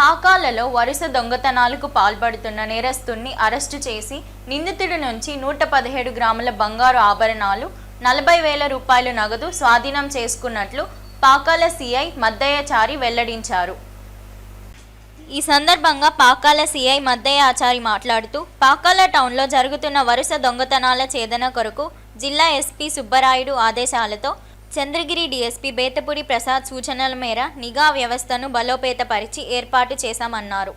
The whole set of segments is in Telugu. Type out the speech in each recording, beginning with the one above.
పాకాలలో వరుస దొంగతనాలకు పాల్పడుతున్న నేరస్తుణ్ణి అరెస్టు చేసి నిందితుడి నుంచి నూట పదిహేడు గ్రాముల బంగారు ఆభరణాలు నలభై వేల రూపాయలు నగదు స్వాధీనం చేసుకున్నట్లు పాకాల సిఐ మద్దయ్యచారి వెల్లడించారు. ఈ సందర్భంగా పాకాల సిఐ మద్దయ్యాచారి మాట్లాడుతూ పాకాల టౌన్లో జరుగుతున్న వరుస దొంగతనాల ఛేదన కొరకు జిల్లా ఎస్పీ సుబ్బరాయుడు ఆదేశాలతో చంద్రగిరి డీఎస్పీ బేతపూడి ప్రసాద్ సూచనల మేర నిఘా వ్యవస్థను బలోపేతపరిచి ఏర్పాటు చేశామన్నారు.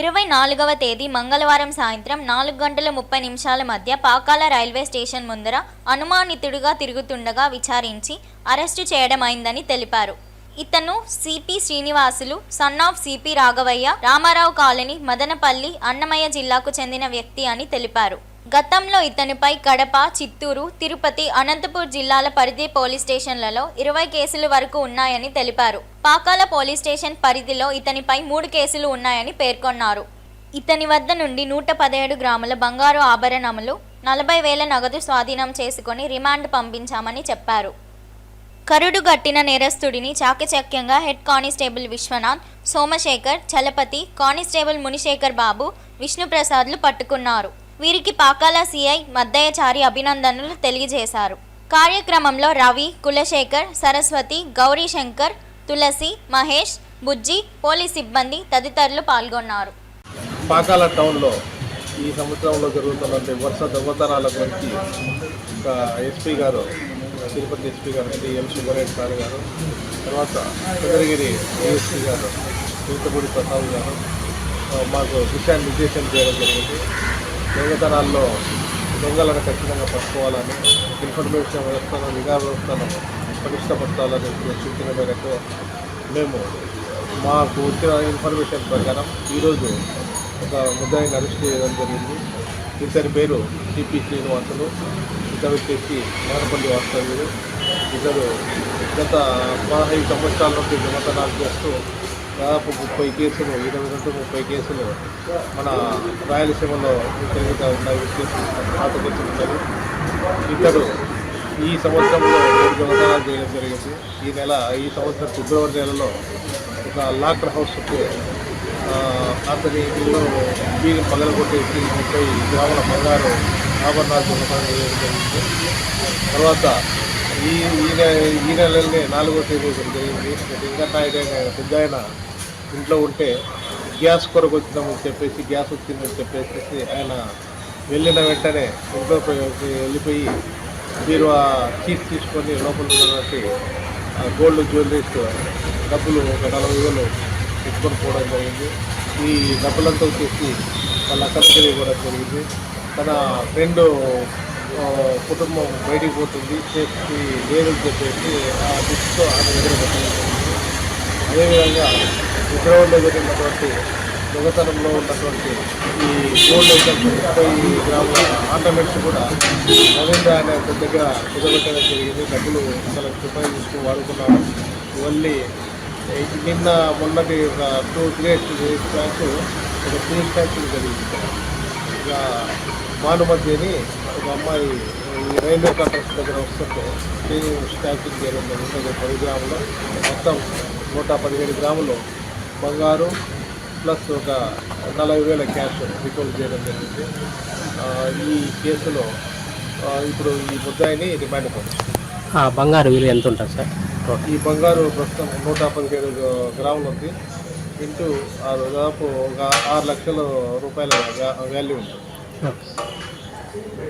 ఇరవై నాలుగవ తేదీ మంగళవారం సాయంత్రం నాలుగు గంటల ముప్పై నిమిషాల మధ్య పాకాల రైల్వే స్టేషన్ ముందర అనుమానితుడిగా తిరుగుతుండగా విచారించి అరెస్టు చేయడమైందని తెలిపారు. ఇతను CP Srinivasulu son of CP Raghavaiah Ramarao colony Madanapalle Annamayya జిల్లాకు చెందిన వ్యక్తి అని తెలిపారు. గతంలో ఇతనిపై కడప చిత్తూరు తిరుపతి అనంతపూర్ జిల్లాల పరిధి పోలీస్ స్టేషన్లలో ఇరవై కేసుల వరకు ఉన్నాయని తెలిపారు. పాకాల పోలీస్ స్టేషన్ పరిధిలో ఇతనిపై మూడు కేసులు ఉన్నాయని పేర్కొన్నారు. ఇతని వద్ద నుండి నూట పదిహేడు గ్రాముల బంగారు ఆభరణములు నలభై వేల నగదు స్వాధీనం చేసుకుని రిమాండ్ పంపించామని చెప్పారు. కరుడు గట్టిన నేరస్తుడిని చాకచక్యంగా head constable Vishwanath Somashekar Chalapathi constable Munishekar Babu విష్ణుప్రసాద్లు పట్టుకున్నారు. వీరికి పాకాల సిఐ మద్దయ్యచారి అభినందనలు తెలియజేశారు. కార్యక్రమంలో రవి కులశేఖర్ సరస్వతి గౌరీశంకర్ తులసి మహేష్ బుజ్జి పోలీస్ సిబ్బంది తదితరులు పాల్గొన్నారు. పాకాల టౌన్లో ఈ సంవత్సరంలో జరుగుతున్న వరుస దొంగతనాల గురించి ఒక ఎస్పీ గారు తిరుపతి ఎస్పీ గారు శ్రీ ఎం సుబ్బరెడ్డి సార్ గారు తర్వాత చంద్రగిరి ఏఎస్పీ గారు తీర్థపూడి ప్రసాద్ గారు ఆ, మాకు దిశానిర్దేశం చేయడం జరిగింది. దొంగతనాల్లో దొంగలను ఖచ్చితంగా పట్టుకోవాలని ఇన్ఫర్మేషన్ వ్యవస్థను నిఘా వ్యవస్థను పటిష్టపరచాలని సూచన మేరకు మేము మాకు వచ్చిన ఇన్ఫర్మేషన్ ప్రకారం ఈరోజు ఒక ముద్దాయిని అరెస్ట్ చేయడం జరిగింది. ఇతని పేరు సిపి శ్రీనివాసులు. ఇతను వచ్చేసి మారపల్లి వాస్తవ్యుడు ఇతడు గత పదహైదు సంవత్సరాల నుండి దొంగతనాలు చేస్తూ దాదాపు ముప్పై కేసులు ఇరవై నుండి ముప్పై కేసులు మన రాయలసీమలో విపరీతంగా ఉన్నాయి. కేసులు ఇతడు ఈ సంవత్సరంలో మూడు దొంగతనాలు చేయడం జరిగింది. ఈ నెల ఈ సంవత్సరం ఫిబ్రవరి నెలలో ఒక లాకర్ హౌస్కు అతని ఇల్లు బీగం పగలగొట్టేసి ముప్పై గ్రాముల బంగారు ఆభరణాలు దొంగతనం చేయడం జరిగింది. తర్వాత ఈ ఈ నె ఈ నెలలోనే నాలుగో తేదీ జరిగింది. వెంకటనాయుడు అనే పెద్ద ఆయన ఇంట్లో ఉంటే గ్యాస్ కొరకు వచ్చిందని చెప్పేసి గ్యాస్ వచ్చిందని చెప్పేసి ఆయన వెళ్ళిన వెంటనే ఇంట్లో వెళ్ళిపోయి మీరు ఆ చీట్ తీసుకొని లోపల ఉన్నటువంటి ఆ గోల్డ్ జ్యువెలరీస్ డబ్బులు ఒక నలభై వేలు ఎత్తుకొని పోవడం జరిగింది. ఈ డబ్బులంతా వచ్చేసి వాళ్ళ అక్కడికి ఇవ్వడం జరిగింది. తన ఫ్రెండ్ కుటుంబం బయటికి పోతుంది. చేసి లేదని చెప్పేసి ఆ దిశతో ఆమె దగ్గర పెట్టడం జరిగింది. అదేవిధంగా ఫిబ్రవరిలో జరిగినటువంటి దొంగతనంలో ఉన్నటువంటి ఈ గోల్డ్ ముప్పై గ్రాముల ఆర్నమెంట్స్ కూడా రవీంద్ర అనే అతని దగ్గర కుదబెట్టడం జరిగింది. డబ్బులు అసలు రూపాయలు తీసుకుని వాడుకున్నాడు మళ్ళీ నిన్న మొన్నటి ఒక టూ గ్రేట్ డేస్ బ్యాక్ ఒక త్రీ ట్యాక్సీ జరిగింది. ఇక భానుమతిని ఒక అమ్మాయి ఈ రైల్వే కాంట్రాక్ట్ దగ్గర వస్తుంటే నేను స్టాకింగ్ చేయడం జరిగింది. పది గ్రాములు మొత్తం నూట పదిహేడు గ్రాములు బంగారు ప్లస్ ఒక నలభై వేల క్యాష్ రికవర్ చేయడం జరిగింది. ఈ కేసులో ఇప్పుడు ఈ ముద్దాయిని రిమాండ్ పంపించారు ఆ బంగారు విలువ ఎంత ఉంటుంది సార్? ఈ బంగారు ప్రస్తుతం నూట పదిహేడు గ్రాములు ఉంది. ఇంటూ దాదాపు ఒక ఆరు లక్షల రూపాయల వాల్యూ ఉంటుంది.